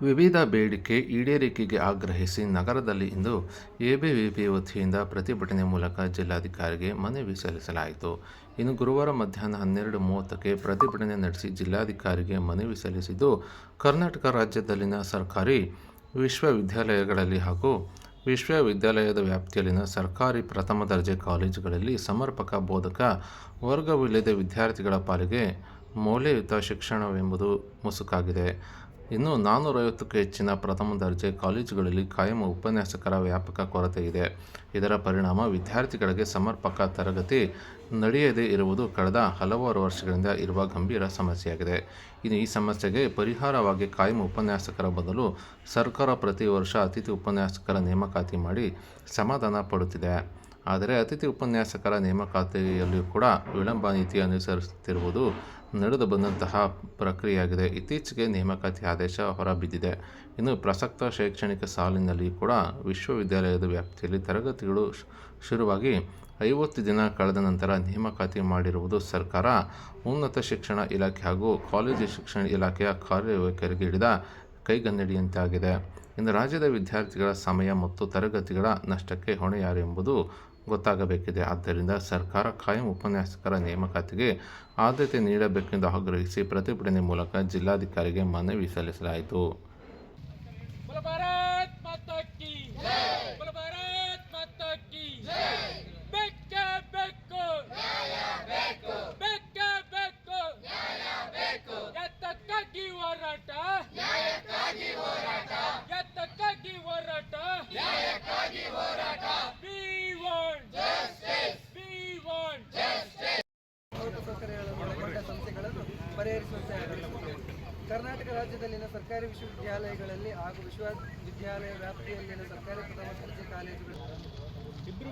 ವಿವಿಧ ಬೇಡಿಕೆ ಈಡೇರಿಕೆಗೆ ಆಗ್ರಹಿಸಿ ನಗರದಲ್ಲಿ ಇಂದು ಎಬಿವಿಪಿ ವತಿಯಿಂದ ಪ್ರತಿಭಟನೆ ಮೂಲಕ ಜಿಲ್ಲಾಧಿಕಾರಿಗೆ ಮನವಿ ಸಲ್ಲಿಸಲಾಯಿತು. ಇನ್ನು ಗುರುವಾರ ಮಧ್ಯಾಹ್ನ ಹನ್ನೆರಡು ಮೂವತ್ತಕ್ಕೆ ಪ್ರತಿಭಟನೆ ನಡೆಸಿ ಜಿಲ್ಲಾಧಿಕಾರಿಗೆ ಮನವಿ ಸಲ್ಲಿಸಿದ್ದು, ಕರ್ನಾಟಕ ರಾಜ್ಯದಲ್ಲಿನ ಸರ್ಕಾರಿ ವಿಶ್ವವಿದ್ಯಾಲಯಗಳಲ್ಲಿ ಹಾಗೂ ವಿಶ್ವವಿದ್ಯಾಲಯದ ವ್ಯಾಪ್ತಿಯಲ್ಲಿನ ಸರ್ಕಾರಿ ಪ್ರಥಮ ದರ್ಜೆ ಕಾಲೇಜುಗಳಲ್ಲಿ ಸಮರ್ಪಕ ಬೋಧಕ ವರ್ಗವಿಲ್ಲದ ವಿದ್ಯಾರ್ಥಿಗಳ ಪಾಲಿಗೆ ಮೌಲ್ಯಯುತ ಶಿಕ್ಷಣವೆಂಬುದು ಮುಸುಕಾಗಿದೆ. ಇನ್ನು ನಾನ್ನೂರೈವತ್ತಕ್ಕೂ ಹೆಚ್ಚಿನ ಪ್ರಥಮ ದರ್ಜೆ ಕಾಲೇಜುಗಳಲ್ಲಿ ಕಾಯಂ ಉಪನ್ಯಾಸಕರ ವ್ಯಾಪಕ ಕೊರತೆ ಇದೆ. ಇದರ ಪರಿಣಾಮ ವಿದ್ಯಾರ್ಥಿಗಳಿಗೆ ಸಮರ್ಪಕ ತರಗತಿ ನಡೆಯದೇ ಇರುವುದು ಕಳೆದ ಹಲವಾರು ವರ್ಷಗಳಿಂದ ಇರುವ ಗಂಭೀರ ಸಮಸ್ಯೆಯಾಗಿದೆ. ಇನ್ನು ಈ ಸಮಸ್ಯೆಗೆ ಪರಿಹಾರವಾಗಿ ಕಾಯಂ ಉಪನ್ಯಾಸಕರ ಬದಲು ಸರ್ಕಾರ ಪ್ರತಿ ವರ್ಷ ಅತಿಥಿ ಉಪನ್ಯಾಸಕರ ನೇಮಕಾತಿ ಮಾಡಿ ಸಮಾಧಾನ ಪಡುತ್ತಿದೆ. ಆದರೆ ಅತಿಥಿ ಉಪನ್ಯಾಸಕರ ನೇಮಕಾತಿಯಲ್ಲಿಯೂ ಕೂಡ ವಿಳಂಬ ನೀತಿ ಅನುಸರಿಸುತ್ತಿರುವುದು ನಡೆದು ಬಂದಂತಹ ಪ್ರಕ್ರಿಯೆಯಾಗಿದೆ. ಇತ್ತೀಚೆಗೆ ನೇಮಕಾತಿ ಆದೇಶ ಹೊರಬಿದ್ದಿದೆ. ಇನ್ನು ಪ್ರಸಕ್ತ ಶೈಕ್ಷಣಿಕ ಸಾಲಿನಲ್ಲಿ ಕೂಡ ವಿಶ್ವವಿದ್ಯಾಲಯದ ವ್ಯಾಪ್ತಿಯಲ್ಲಿ ತರಗತಿಗಳು ಶುರುವಾಗಿ ಐವತ್ತು ದಿನ ಕಳೆದ ನಂತರ ನೇಮಕಾತಿ ಮಾಡಿರುವುದು ಸರ್ಕಾರ, ಉನ್ನತ ಶಿಕ್ಷಣ ಇಲಾಖೆ ಹಾಗೂ ಕಾಲೇಜು ಶಿಕ್ಷಣ ಇಲಾಖೆಯ ಕಾರ್ಯವೈಖರಿಗೆ ಹಿಡಿದ ಕೈಗನ್ನಡಿಯಂತಾಗಿದೆ. ಇನ್ನು ರಾಜ್ಯದ ವಿದ್ಯಾರ್ಥಿಗಳ ಸಮಯ ಮತ್ತು ತರಗತಿಗಳ ನಷ್ಟಕ್ಕೆ ಹೊಣೆಯಾರೆಂಬುದು ಗೊತ್ತಾಗಬೇಕಿದೆ. ಆದ್ದರಿಂದ ಸರ್ಕಾರ ಕಾಯಂ ಉಪನ್ಯಾಸಕರ ನೇಮಕಾತಿಗೆ ಆದ್ಯತೆ ನೀಡಬೇಕೆಂದು ಆಗ್ರಹಿಸಿ ಪ್ರತಿಭಟನೆ ಮೂಲಕ ಜಿಲ್ಲಾಧಿಕಾರಿಗೆ ಮನವಿ ಸಲ್ಲಿಸಲಾಯಿತು. बोलो ಕರ್ನಾಟಕ ರಾಜ್ಯದಲ್ಲಿನ ಸರ್ಕಾರಿ ವಿಶ್ವವಿದ್ಯಾಲಯಗಳಲ್ಲಿ ಹಾಗೂ ವಿಶ್ವವಿದ್ಯಾಲಯ ವ್ಯಾಪ್ತಿಯಲ್ಲಿನ ಸರ್ಕಾರಿ ಪ್ರಥಮ ದರ್ಜೆ ಕಾಲೇಜುಗಳು ಇಬ್ಬರು